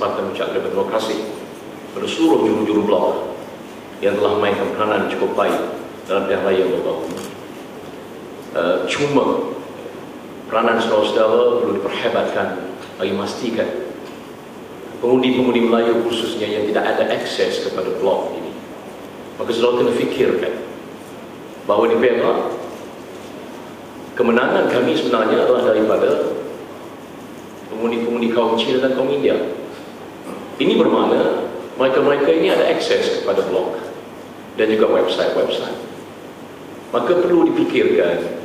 kesempatan ucapkan terima kasih kepada seluruh juru-juru blog yang telah mainkan peranan cukup baik dalam pilihan raya baru uh, cuma peranan saudara-saudara perlu diperhebatkan bagi memastikan pengundi-pengundi Melayu khususnya yang tidak ada akses kepada blog ini. Maka saudara kena fikirkan bahawa di Perak kemenangan kami sebenarnya adalah daripada pengundi-pengundi kaum Cina dan kaum India. Ini bermakna mereka-mereka ini ada akses kepada blog dan juga website-website maka perlu dipikirkan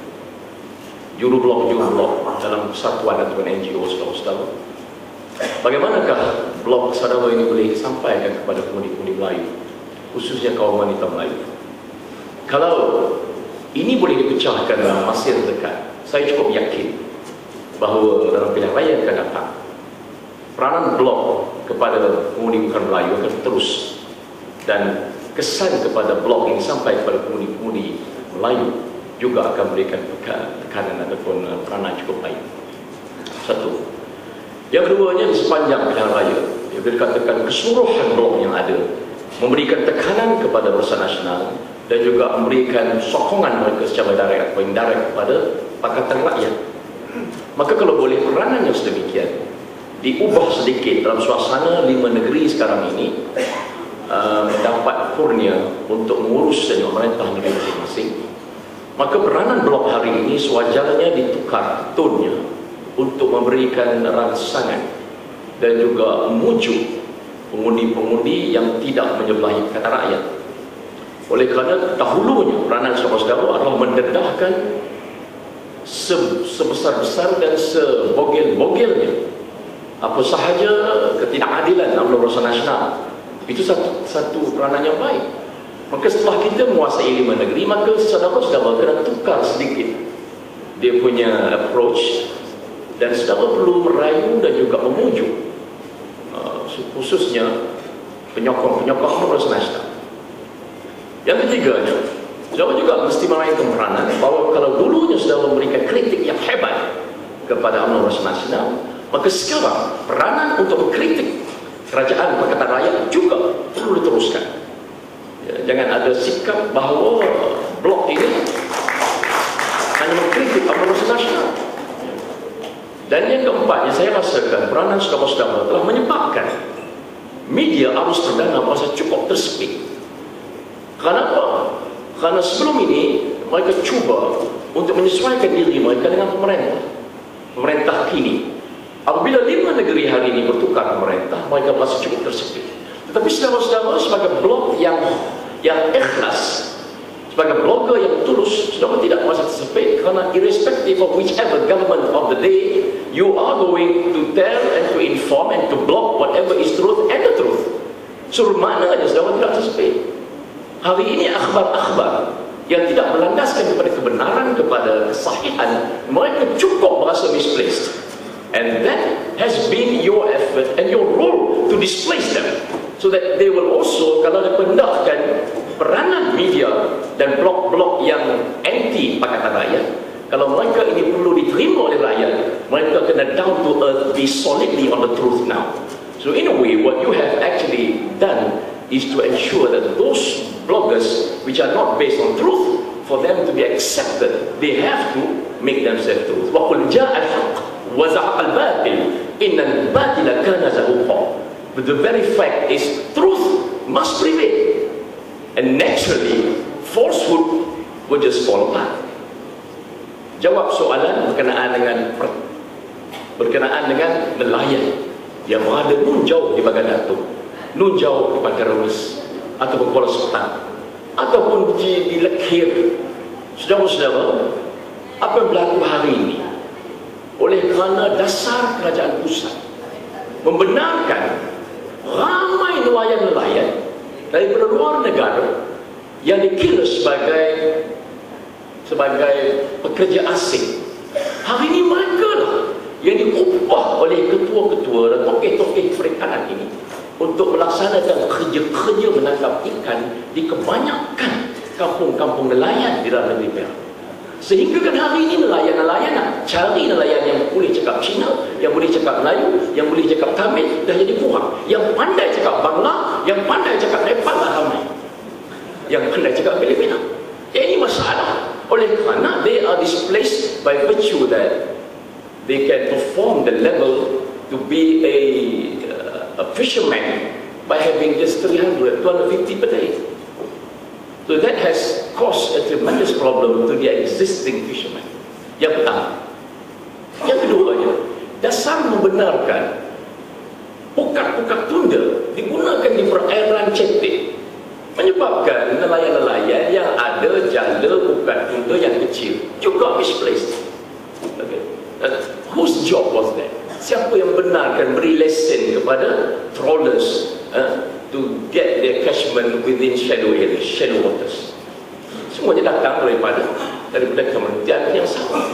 juru blog-juru blog dalam persatuan ataupun NGO saudara-saudara bagaimanakah blog saudara ini boleh sampaikan kepada pengundi-pengundi Melayu khususnya kaum wanita Melayu? Kalau ini boleh dipecahkan dalam masa yang dekat saya cukup yakin bahawa dalam pilihan raya yang akan datang. Peranan blog kepada pengundi bukan Melayu akan terus. Dan kesan kepada blog ini sampai kepada pengundi-pengundi Melayu juga akan memberikan tekanan ataupun uh, peranan cukup baik. Satu. Yang keduanya sepanjang pilihan raya yang dikatakan keseluruhan blog yang ada memberikan tekanan kepada Barisan Nasional dan juga memberikan sokongan mereka secara direct atau indirect kepada Pakatan Rakyat. Maka kalau boleh peranan yang sedemikian diubah sedikit dalam suasana lima negeri sekarang ini uh, mendapat kurnia untuk mengurus dan memerintah negeri masing-masing maka peranan blok hari ini sewajarnya ditukar tonnya untuk memberikan rangsangan dan juga memujuk pengundi-pengundi yang tidak menyebelahi kata rakyat. Oleh kerana dahulunya peranan saudara-saudara adalah mendedahkan sebesar-besar dan sebogel-bogelnya. Apa sahaja ketidakadilan dalam urusan nasional. Itu satu satu peranan yang baik. Maka setelah kita menguasai lima negeri maka saudara-saudara kena tukar sedikit dia punya approach dan saudara perlu merayu dan juga memujuk uh, khususnya penyokong-penyokong urusan nasional. Yang ketiganya, saudara juga mesti memainkan peranan bahawa kalau dulunya sudah memberikan kritik yang hebat kepada UMNO Nasional, maka sekarang peranan untuk mengkritik kerajaan Pakatan Rakyat juga perlu diteruskan. Ya, jangan ada sikap bahawa blok ini hanya mengkritik UMNO Nasional. Dan yang keempat yang saya rasakan peranan saudara-saudara telah menyebabkan media arus perdana merasa cukup tersepit Kenapa? Karena sebelum ini mereka cuba untuk menyesuaikan diri mereka dengan pemerintah. Pemerintah kini. Apabila lima negeri hari ini bertukar pemerintah, mereka masih cukup tersepit. Tetapi saudara-saudara sebagai blok yang yang ikhlas, sebagai blogger yang tulus, saudara tidak merasa tersepit kerana irrespective of whichever government of the day, you are going to tell and to inform and to block whatever is truth and the truth. So, maknanya saudara tidak tersepit hari ini akhbar-akhbar yang tidak melandaskan kepada kebenaran, kepada kesahihan, mereka cukup berasa misplaced. And that has been your effort and your role to displace them. So that they will also, kalau dipendahkan peranan media dan blok-blok yang anti Pakatan Rakyat, kalau mereka ini perlu diterima oleh rakyat, mereka kena down to earth, be solidly on the truth now. So in a way, what you have actually done is to ensure that those bloggers which are not based on truth, for them to be accepted, they have to make themselves truth. وَقُلْ جَاءَ الْحَقِّ وَزَعَقَ الْبَاطِلِ إِنَّ الْبَاطِلَ كَانَ زَهُوقًا But the very fact is truth must prevail. And naturally, falsehood will just fall apart. Jawab soalan berkenaan dengan berkenaan dengan nelayan yang berada nun jauh di bagian datuk nun jauh Pantai Remis ataupun Kuala Sultan ataupun di, di Lekir saudara-saudara apa yang berlaku hari ini? Oleh kerana dasar kerajaan pusat membenarkan ramai nelayan-nelayan daripada luar negara yang dikira sebagai sebagai pekerja asing. Hari ini mereka lah yang diubah oleh ketua-ketua dan tokeh-tokeh perikanan ini untuk melaksanakan kerja-kerja menangkap ikan di kebanyakan kampung-kampung nelayan di dalam negeri Perak. Sehingga kan hari ini nelayan-nelayan cari nelayan yang boleh cakap Cina, yang boleh cakap Melayu, yang boleh cakap Tamil dah jadi kurang. Yang pandai cakap Bangla, yang pandai cakap Nepal dah ramai. Yang pandai cakap Filipina. Ini masalah. Oleh kerana they are displaced by virtue that they can perform the level to be a, a fisherman by having just 300, 250 per day. So that has caused a tremendous problem to the existing fishermen. Yang pertama. Yang kedua, dasar membenarkan pukat-pukat tunda digunakan di perairan cetek menyebabkan nelayan-nelayan yang ada jala pukat tunda yang kecil juga misplaced. Okay. Uh, whose job was that? Siapa yang benarkan beri lesen kepada trawlers uh, to get their catchment within shadow areas, shadow waters. Semuanya datang daripada daripada kementerian yang sama.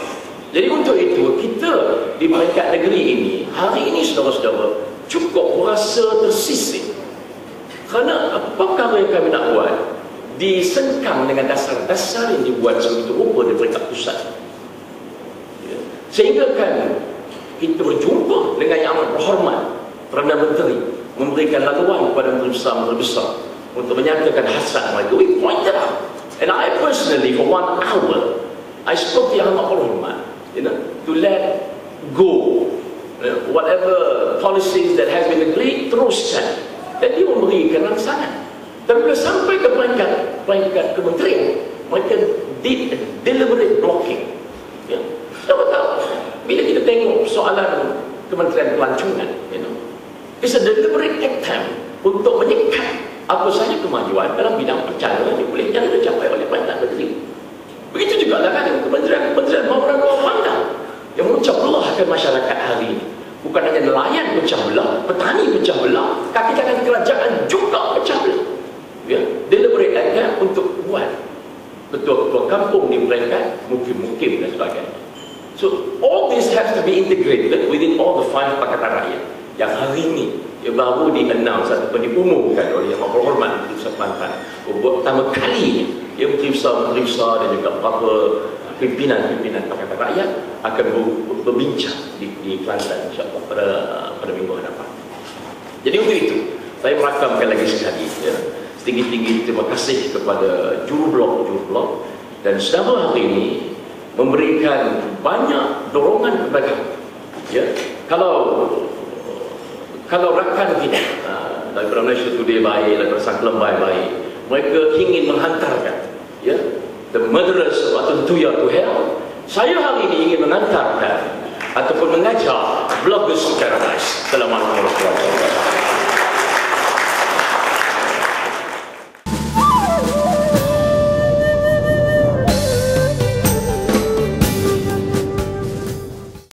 Jadi untuk itu kita di peringkat negeri ini hari ini saudara-saudara cukup merasa tersisih. Kerana apa perkara yang kami nak buat disengkang dengan dasar-dasar yang dibuat sebegitu rupa peringkat pusat. Ya. Sehingga kan kita berjumpa dengan yang amat berhormat Perdana Menteri memberikan laluan kepada menteri besar-menteri besar untuk menyatakan hasrat mereka. We pointed out. And I personally, for one hour, I spoke to Yang Amat Berhormat, you know, to let go whatever policies that has been agreed, teruskan. Dan dia memberikan rangsangan. Dan bila sampai ke peringkat, peringkat kementerian, mereka did deliberate blocking. Ya. Tahu tahu, bila kita tengok soalan Kementerian Pelancongan, you know, It's a deliberate attempt untuk menyekat apa sahaja kemajuan dalam bidang percalonan yang boleh yang dicapai oleh Perdana Menteri. Begitu juga lah kan kementerian-kementerian pembangunan bawah pandang yang memecah belahkan masyarakat hari ini. Bukan hanya nelayan pecah belah, petani pecah belah, kaki tangan kerajaan juga pecah belah. Ya, deliberate attempt untuk buat betul-betul kampung di peringkat mungkin-mungkin dan sebagainya. So all this has to be integrated within all the five pakatan rakyat. Yang hari ini yang baru di-announce ataupun diumumkan oleh Yang Berhormat Menteri Besar buat pertama kali ya Menteri Besar, dan juga beberapa pimpinan-pimpinan Pakatan Rakyat akan berbincang di, di Kelantan insyaAllah pada, pada minggu hadapan. Jadi untuk itu saya merakamkan lagi sekali ya, setinggi-tinggi terima kasih kepada juru blok dan sedara hari ini memberikan banyak dorongan kepada ya. Kalau kalau rakan kita uh, daripada Malaysia Today baik, daripada Sangkelam baik-baik mereka ingin menghantarkan ya, the murderers of Atun Tuya to hell. Saya hari ini ingin menghantarkan ataupun mengajar bloggers paradise Assalamualaikum warahmatullahi wabarakatuh